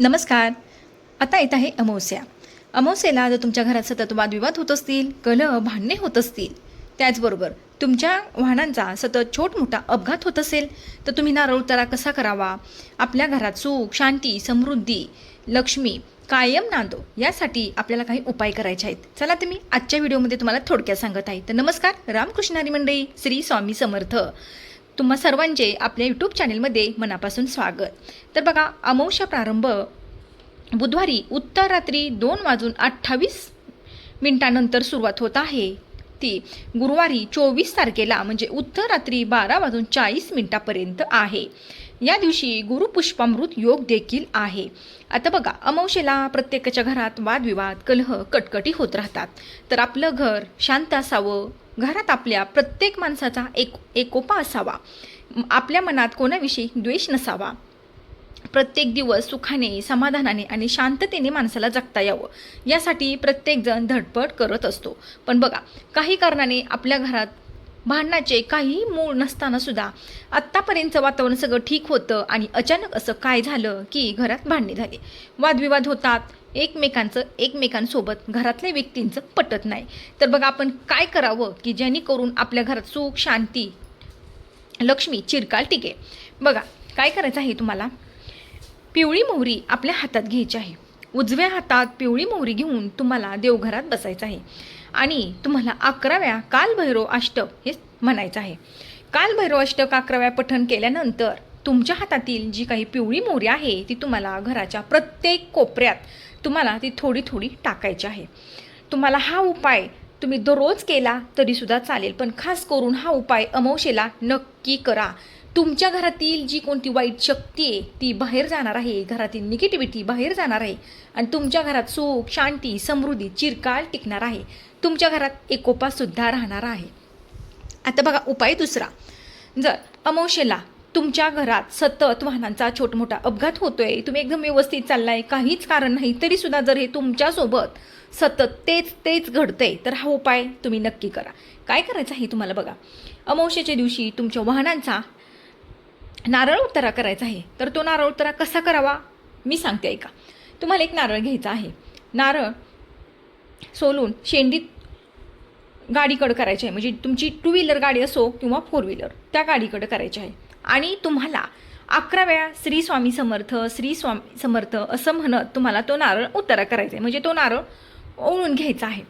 नमस्कार. आता येत आहे अमावस्या. अमावस्येला जर तुमच्या घरात सतत वादविवाद होत असतील कलह भांडणे होत असतील त्याचबरोबर तुमच्या वाहनांचा सतत छोट मोठा अपघात होत असेल तर तुम्ही नारळ उतारा कसा करावा? आपल्या घरात सुख शांती समृद्धी लक्ष्मी कायम नांदो यासाठी आपल्याला काही उपाय करायचे आहेत. चला तर मी आजच्या व्हिडिओमध्ये तुम्हाला थोडक्यात सांगत आहे. तर नमस्कार रामकृष्णारी मंडळी श्री स्वामी समर्थ. तुम्हा सर्वांचे आपल्या यूट्यूब चॅनेलमध्ये मनापासून स्वागत. तर बघा अमावस्या प्रारंभ बुधवारी उत्तर रात्री दोन वाजून अठ्ठावीस मिनिटानंतर सुरुवात होत आहे. ती गुरुवारी चोवीस तारखेला म्हणजे उत्तर रात्री बारा वाजून चाळीस मिनिटापर्यंत आहे. या दिवशी गुरुपुष्पामृत योग देखील आहे. आता बघा अमावशेला प्रत्येकाच्या घरात वादविवाद कलह कटकटी होत राहतात. तर आपलं घर शांत असावं घरात आपल्या प्रत्येक माणसाचा एक एकोपा असावा. आपल्या मनात कोणाविषयी द्वेष नसावा. प्रत्येक दिवस सुखाने समाधानाने आणि शांततेने माणसाला जगता यावं. यासाठी प्रत्येकजण धडपड करत असतो. पण बघा काही कारणाने आपल्या घरात भांडणाचे काहीही मूळ नसताना सुद्धा आत्तापर्यंतचं वातावरण सगळं ठीक होतं आणि अचानक असं काय झालं की घरात भांडणे झाली. वादविवाद होतात. एकमेकांचं एकमेकांसोबत घरातल्या व्यक्तींचं पटत नाही. तर बघा आपण काय करावं की जेणेकरून आपल्या घरात सुख शांती लक्ष्मी चिरकाल टिके. बघा काय करायचं आहे तुम्हाला? पिवळी मोहरी आपल्या हातात घ्यायची आहे. उजव्या हातात पिवळी मोहरी घेऊन तुम्हाला देवघरात बसायचं आहे. आणि तुम्हाला अकराव्या कालभैरव अष्टक हे म्हणायचं आहे. कालभैरव अष्टक अकराव्या पठण केल्यानंतर तुमच्या हातातील जी काही पिवळी मोरी आहे ती तुम्हाला घराच्या प्रत्येक कोपऱ्यात तुम्हाला ती थोडी थोडी टाकायची आहे. तुम्हाला हा उपाय तुम्ही दररोज केला तरीसुद्धा चालेल पण खास करून हा उपाय अमावशेला नक्की करा. तुमच्या घरातील जी कोणती वाईट शक्ती आहे ती बाहेर जाणार आहे. घरातील निगेटिव्हिटी बाहेर जाणार आहे. आणि तुमच्या घरात सुख शांती समृद्धी चिरकाल टिकणार आहे. तुमच्या घरात एकोपासुद्धा राहणार आहे. आता बघा उपाय दुसरा. जर अमावशेला तुमच्या घरात सतत वाहनांचा छोटमोठा अपघात होतोय तुम्ही एकदम व्यवस्थित चाललाय काहीच कारण नाही तरीसुद्धा जर हे तुमच्यासोबत सतत तेच तेच घडतंय तर हा उपाय तुम्ही नक्की करा. काय करायचं आहे तुम्हाला बघा. अमावशेच्या दिवशी तुमच्या वाहनांचा नारळ उतारा करायचा आहे. तर तो नारळ उतारा कसा करावा? मी सांगते ऐका. तुम्हाला एक नारळ घ्यायचा आहे. नारळ सोलून शेंडीत गाडीकडं करायची आहे. म्हणजे तुमची टू व्हीलर गाडी असो किंवा फोर व्हीलर त्या गाडीकडं करायची आहे. आणि तुम्हाला अकरा वेळा श्री स्वामी समर्थ श्री स्वामी समर्थ असं म्हणत तुम्हाला तो नारळ उतारा करायचा आहे. म्हणजे तो नारळ ओळून घ्यायचा आहे.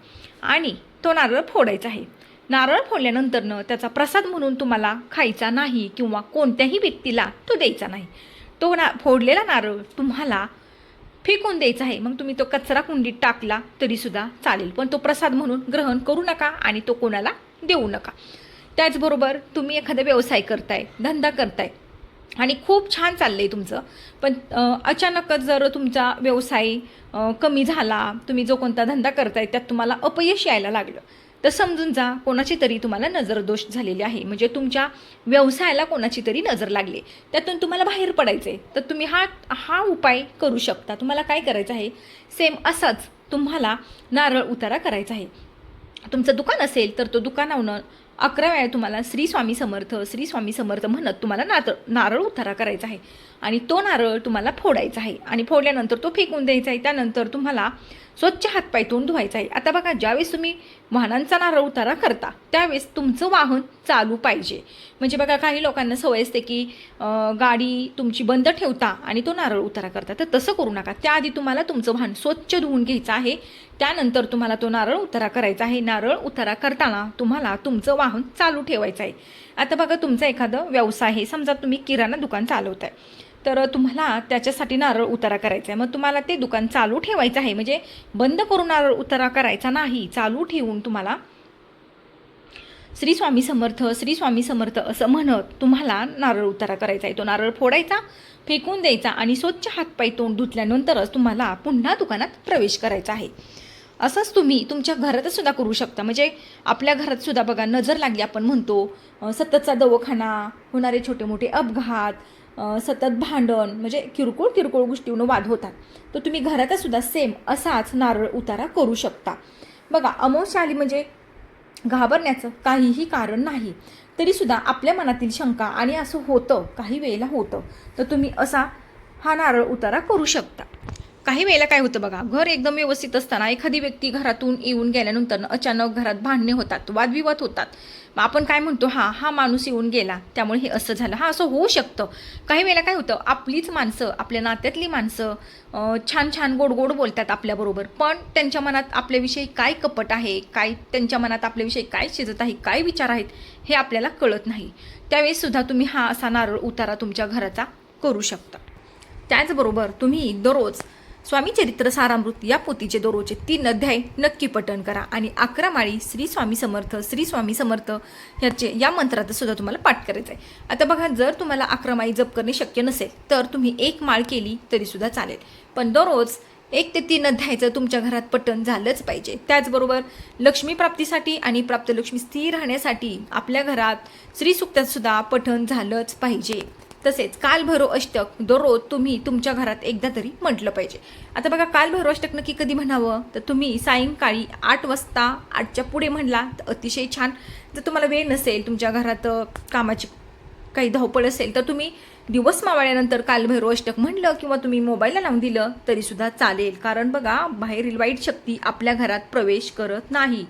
आणि तो नारळ फोडायचा आहे. नारळ फोडल्यानंतरनं त्याचा प्रसाद म्हणून तुम्हाला खायचा नाही किंवा कोणत्याही व्यक्तीला तो द्यायचा नाही. तो ना फोडलेला नारळ तुम्हाला फेकून द्यायचा आहे. मग तुम्ही तो कचरा कुंडीत टाकला तरीसुद्धा चालेल. पण तो प्रसाद म्हणून ग्रहण करू नका आणि तो कोणाला देऊ नका. त्याचबरोबर तुम्ही एखादा व्यवसाय करताय धंदा करताय आणि खूप छान चाललं आहे तुमचं. पण अचानकच जर तुमचा व्यवसाय कमी झाला तुम्ही जो कोणता धंदा करताय त्यात तुम्हाला अपयश यायला लागलं. तर समजून जा कोणाची तरी तुम्हाला नजरदोष झालेली आहे. म्हणजे तुमच्या व्यवसायाला कोणाची तरी नजर लागली. त्यातून तुम्हाला बाहेर पडायचं आहे तर तुम्ही हा हा उपाय करू शकता. तुम्हाला काय करायचं आहे? सेम असाच तुम्हाला नारळ उतारा करायचा आहे. तुमचं दुकान असेल तर तो दुकानावनं अकरा वेळा तुम्हाला श्री स्वामी समर्थ श्री स्वामी समर्थ म्हणत तुम्हाला नारळ नारळ उतारा करायचा आहे. आणि तो नारळ तुम्हाला फोडायचा आहे. आणि फोडल्यानंतर तो फेकून द्यायचा आहे. त्यानंतर तुम्हाला स्वच्छ हातपाय तोंड धुवायचा आहे. आता बघा ज्यावेळेस तुम्ही वाहनांचा नारळ उतारा करता त्यावेळेस तुमचं वाहन चालू पाहिजे. म्हणजे बघा काही लोकांना सवय असते की गाडी तुमची बंद ठेवता आणि तो नारळ उतारा करता. तर तसं करू नका. त्याआधी तुम्हाला तुमचं वाहन स्वच्छ धुवून घ्यायचं आहे. त्यानंतर तुम्हाला तो नारळ उतारा करायचा आहे. नारळ उतारा करताना तुम्हाला तुमचं वाहन चालू ठेवायचं आहे. आता बघा तुमचा एखादं व्यवसाय आहे. समजा तुम्ही किराणा दुकान चालवताय. तर तुम्हाला त्याच्यासाठी नारळ उतारा करायचा आहे. मग तुम्हाला ते दुकान चालू ठेवायचं आहे. म्हणजे बंद करून नारळ उतारा करायचा नाही. चालू ठेवून तुम्हाला श्री स्वामी समर्थ श्री स्वामी समर्थ असं म्हणत तुम्हाला नारळ उतारा करायचा आहे. तो नारळ फोडायचा फेकून द्यायचा आणि स्वच्छ हातपाय तोंड धुतल्यानंतरच तुम्हाला पुन्हा दुकानात प्रवेश करायचा आहे. असंच तुम्ही तुमच्या घरातच सुद्धा करू शकता. म्हणजे आपल्या घरात सुद्धा बघा नजर लागली आपण म्हणतो सततचा दवाखाना होणारे छोटे मोठे अपघात सतत भांडण म्हणजे किरकोळ किरकोळ गोष्टीवरून वाद होतात. तर तुम्ही घरातच सुद्धा सेम असाच नारळ उतारा करू शकता. बघा अमोशाली आली म्हणजे घाबरण्याचं काहीही कारण नाही. तरीसुद्धा आपल्या मनातील शंका आणि असं होतं काही वेळेला होतं. तर तुम्ही असा हा नारळ उतारा करू शकता. काही वेळेला काय होतं बघा घर एकदम व्यवस्थित असताना एखादी व्यक्ती घरातून येऊन गेल्यानंतर अचानक घरात भांडणे होतात वादविवाद होतात. मग आपण काय म्हणतो हा हा माणूस येऊन गेला त्यामुळे हे असं झालं. हा असं होऊ शकतं. काही वेळेला काय होतं आपलीच माणसं आपल्या नात्यातली माणसं छान छान गोड गोड बोलतात आपल्याबरोबर. पण त्यांच्या मनात आपल्याविषयी काय कपट आहे काय त्यांच्या मनात आपल्याविषयी काय शिजत आहे काय विचार आहेत हे आपल्याला कळत नाही. त्यावेळेस सुद्धा तुम्ही हा असा नारळ उतारा तुमच्या घराचा करू शकता. त्याचबरोबर तुम्ही दररोज स्वामी चरित्र सारामृत या पोथीचे दररोजचे तीन अध्याय नक्की पठण करा. आणि अकरा माळी श्री स्वामी समर्थ श्री स्वामी समर्थ ह्याचे या मंत्राचं सुद्धा तुम्हाला पाठ करायचं आहे आता बघा जर तुम्हाला अकरा माळी जप करणे शक्य नसेल तर तुम्ही एक माळ केली तरी सुद्धा चालेल. पण दररोज एक ते तीन अध्यायाचं तुमच्या घरात पठण झालंच पाहिजे. त्याचबरोबर लक्ष्मी प्राप्तीसाठी आणि प्राप्त लक्ष्मी स्थिर राहण्यासाठी आपल्या घरात श्रीसुक्ताचं सुद्धा पठण झालंच पाहिजे. तसेच कालभैरव अष्टक दररोज तुम्ही तुमच्या घरात एकदा तरी म्हटलं पाहिजे. आता बघा कालभैरव अष्टक नक्की कधी म्हणावं? तर तुम्ही सायंकाळी आठ वाजता आठच्या पुढे म्हणला तर अतिशय छान. जर तुम्हाला वेळ नसेल तुमच्या घरात कामाची काही धावपळ असेल तर तुम्ही दिवस मावळ्यानंतर कालभैरव अष्टक म्हणलं किंवा तुम्ही मोबाईलला लावून दिलं तरीसुद्धा चालेल. कारण बघा बाहेरील वाईट शक्ती आपल्या घरात प्रवेश करत नाही.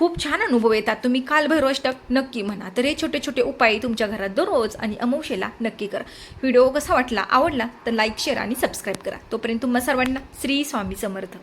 खूप छान अनुभव येतात. तुम्ही कालभैरवाष्टक नक्की म्हणा. तर हे छोटे छोटे उपाय तुमच्या घरात दररोज आणि अमावशेला नक्की करा. व्हिडिओ कसा वाटला आवडला तर लाईक शेअर आणि सबस्क्राईब करा. तोपर्यंत तुम्हा सर्वांना श्री स्वामी समर्थ.